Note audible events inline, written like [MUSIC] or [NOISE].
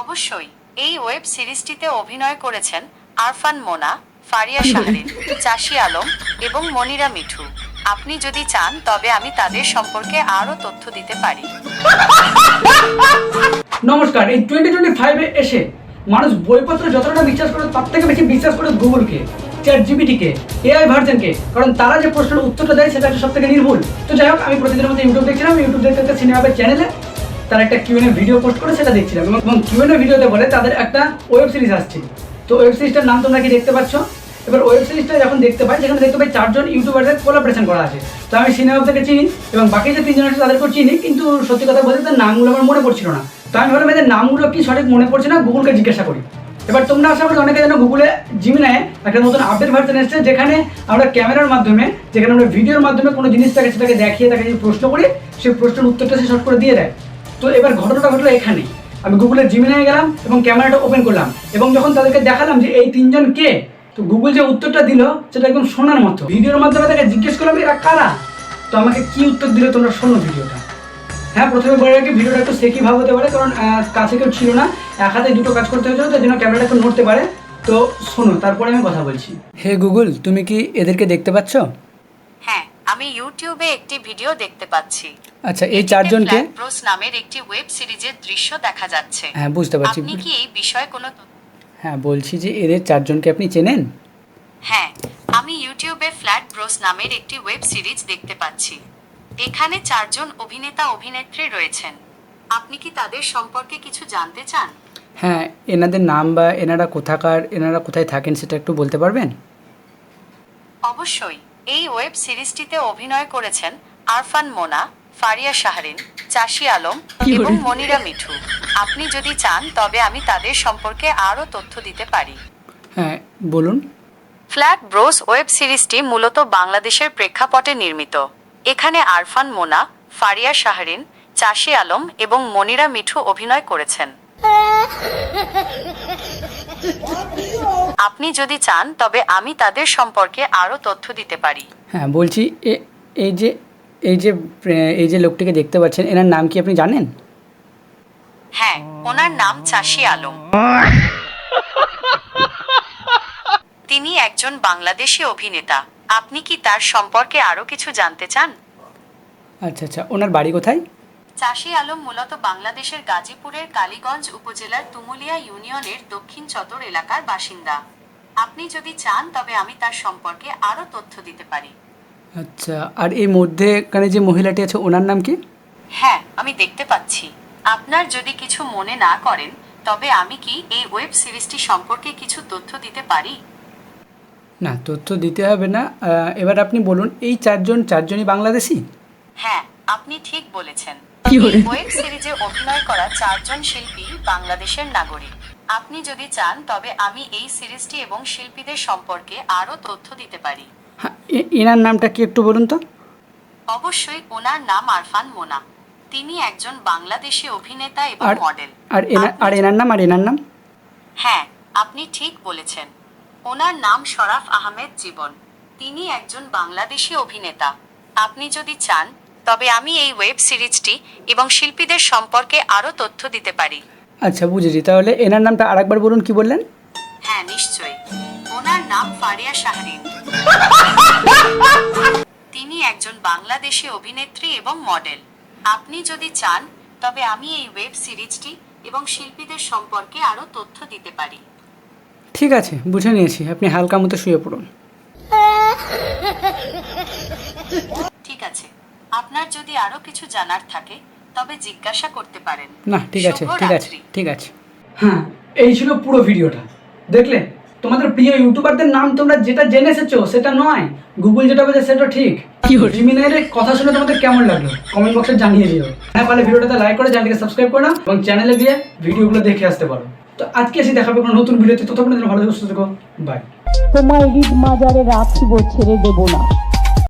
অবশ্যই এই ওয়েব সিরিজটিতে অভিনয় করেছেন আরফান মোনা ফারিয়া শাহরিন [LAUGHS] চাষি আলম এবং মনিরা মিঠু। আপনি যদি চান তবে আমি তাদের সম্পর্কে আরও তথ্য দিতে পারি। নমস্কার এই টোয়েন্টি টোয়েন্টি ফাইভে এসে মানুষ বইপত্র যতটা বিশ্বাস করে তার থেকে বেশি বিশ্বাস করে গুগলকে চ্যাট জিবিটিকে এআই ভার্জনকে কারণ তারা যে প্রশ্নের উত্তরটা দেয় সেটা হচ্ছে সব থেকে নির্ভুল। তো যাই হোক আমি প্রতিদিনের মধ্যে ইউটিউব দেখছিলাম ইউটিউব দেখতে দেখতে সিনেমাবের চ্যানেলে তারা একটা কিউএনএ ভিডিও পোস্ট করে সেটা দেখছিলাম। এবং- কিউএনএ ভিডিওতে বলে তাদের একটা ওয়েব সিরিজ আসছে। তো ওয়েব সিরিজটার নাম তোমরা কি দেখতে পাচ্ছ? এবার ওয়েব সিরিজটা যখন দেখতে পাই, সেখানে দেখতে পাই চারজন ইউটিউবারদের কোলাবরেশন করা আছে। তো আমি সিনেমা থেকে চিনি এবং বাকি যে তিনজন আছে তাদেরকেও চিনি, কিন্তু সত্যি কথা বলতে তার নামগুলো আমার মনে পড়ছিল না। তো আমি ভাবলাম এদের নামগুলো কি সঠিক মনে পড়ছে না গুগলকে জিজ্ঞাসা করি। এবার তোমরা আশা করি অনেকে জানো গুগলে জিমিনায় একটা নতুন আপডেট ভার্সন এসেছে, যেখানে আমরা ক্যামেরার মাধ্যমে, যেখানে আমরা ভিডিওর মাধ্যমে কোনো জিনিসটাকে সেটাকে দেখিয়ে তাকে যদি প্রশ্ন করি, সেই প্রশ্নের উত্তরটা সে শর্ট করে দিয়ে দেয়। তো এবার ঘটনাটা ঘটলো এখানে। আমি গুগলের জিমিনায় গেলাম এবং ক্যামেরাটা ওপেন করলাম। এবং যখন তাদেরকে দেখালাম যে এই তিনজন কে তো গুগল যে উত্তরটা দিল সেটা একদম শোনার মতো। ভিডিওর মাধ্যমে তাকে জিজ্ঞেস করলাম এরা কারা? তো আমাকে কি উত্তর দিল তোমরা শোনো ভিডিওটা। হ্যাঁ প্রথমে বলে রাখি ভিডিওটা একটু সেকি ভাব হতে পারে কারণ কাছে কেউ ছিল না। এক হাতে দুটো কাজ করতে হয়েছিল তার জন্য ক্যামেরাটা একটু নড়তে পারে। তো শোনো তারপরে আমি কথা বলছি। হে গুগল তুমি কি এদেরকে দেখতে পাচ্ছ? হ্যাঁ আমি ইউটিউবে একটি ভিডিও দেখতে পাচ্ছি। আচ্ছা এই চারজনকে ফ্ল্যাট ব্রোস নামের একটি ওয়েব সিরিজের দৃশ্য দেখা যাচ্ছে। হ্যাঁ বুঝতে পারছি। আপনি কি এই বিষয়ে কোনো হ্যাঁ বলছি যে এদের চারজনকে আপনি চেনেন? হ্যাঁ আমি ইউটিউবে ফ্ল্যাট ব্রোস নামের একটি ওয়েব সিরিজ দেখতে পাচ্ছি। এখানে চারজন অভিনেতা অভিনেত্রী রয়েছেন। আপনি কি তাদের সম্পর্কে কিছু জানতে চান? হ্যাঁ এনাদের নাম বা এনারা কোথাকার এনারা কোথায় থাকেন সেটা একটু বলতে পারবেন? অবশ্যই। এই ওয়েব সিরিজটিতে অভিনয় করেছেন আরফান মোনা ফারিয়া শাহরিন চাষি আলম এবং মনিরা মিঠু। আপনি যদি চান তবে আমি তাদের সম্পর্কে আরও তথ্য দিতে পারি। হ্যাঁ বলুন। ফ্ল্যাট ব্রোস ওয়েব সিরিজটি মূলত বাংলাদেশের প্রেক্ষাপটে নির্মিত। এখানে আরফান মোনা ফারিয়া শাহরিন চাষি আলম এবং মনিরা মিঠু অভিনয় করেছেন। আপনি যদি চান তবে আমি তাদের সম্পর্কে আরও তথ্য দিতে পারি। হ্যাঁ বলছি এই যে এই যে এই যে লোকটিকে দেখতে পাচ্ছেন এনার নাম কি আপনি জানেন? হ্যাঁ ওনার নাম চাষি আলম। তিনি একজন বাংলাদেশি অভিনেতা। আপনি কি তার সম্পর্কে আরও কিছু জানতে চান? আচ্ছা আচ্ছা ওনার বাড়ি কোথায়? চাষি আলম মূলত বাংলাদেশের গাজীপুরের কালীগঞ্জ উপজেলার তুমুলিয়া ইউনিয়নের দক্ষিণ চতর এলাকার বাসিন্দা। আপনি যদি চান তবে আমি তার সম্পর্কে আরও তথ্য দিতে পারি। আচ্ছা আর এই মধ্যে মধ্যেখানে যে মহিলাটি আছে ওনার নাম কি? হ্যাঁ আমি দেখতে পাচ্ছি। আপনার যদি কিছু মনে না করেন তবে আমি কি এই ওয়েব সিরিজটি সম্পর্কে কিছু তথ্য দিতে পারি? না তথ্য দিতে হবে না। এবার আপনি বলুন এই চারজন চারজনই বাংলাদেশি? হ্যাঁ আপনি ঠিক বলেছেন। এই ওয়েব সিরিজে অভিনয় করা চারজন শিল্পী বাংলাদেশের নাগরিক। আপনি যদি চান তবে আমি এই সিরিজটি এবং শিল্পীদের সম্পর্কে আরও তথ্য দিতে পারি। হ্যাঁ এনার নামটা কি একটু বলুন তো? অবশ্যই ওনার নাম আরফান মোনা। তিনি একজন বাংলাদেশি অভিনেতা এবং আর মডেল। আর এনার আর এনার নাম আর এনার নাম? হ্যাঁ আপনি ঠিক বলেছেন। ওনার নাম শরাফ আহমেদ জীবন। তিনি একজন বাংলাদেশি অভিনেতা। আপনি যদি চান তবে আমি এই ওয়েব সিরিজটি এবং শিল্পীদের সম্পর্কে আরও তথ্য দিতে পারি। আচ্ছা বুঝেছি। তাহলে এনার নামটা আরেকবার বলুন কি বললেন? হ্যাঁ নিশ্চয়ই। ওনার নাম ফারিয়া শাহরিন। তিনি একজন বাংলাদেশি অভিনেত্রী এবং মডেল। আপনি যদি চান তবে আমি এই ওয়েব সিরিজটি এবং শিল্পীদের সম্পর্কে আরও তথ্য দিতে পারি। ঠিক আছে বুঝে নিয়েছি। আপনি হালকা মতো শুয়ে পড়ুন। ঠিক আছে। আপনার যদি আরও কিছু জানার থাকে তবে জিজ্ঞাসা করতে পারেন। না ঠিক আছে ঠিক আছে ঠিক আছে। হ্যাঁ এই ছিল পুরো ভিডিওটা। দেখলে তোমাদের প্রিয় ইউটিউবারদের নাম তোমরা যেটা জেনে এসেছ সেটা নয়। গুগল যেটা বলছে সেটা ঠিক। কি জিমিনাইয়ের কথা শুনে তোমাদের কেমন লাগল? কমেন্ট বক্সে জানিয়ে দিও। হ্যাঁ তাহলে ভিডিওটাতে লাইক করে চ্যানেলকে সাবস্ক্রাইব করে নাও এবং চ্যানেলে গিয়ে ভিডিওগুলো দেখে আসতে পারো। তো আজকে এসে দেখাবে কোনো নতুন ভিডিওতে ততক্ষণ ভালো থেকো সুস্থ থেকো। বাই তোমার ঈদ মাজারে রাখিব ছেড়ে দেব না।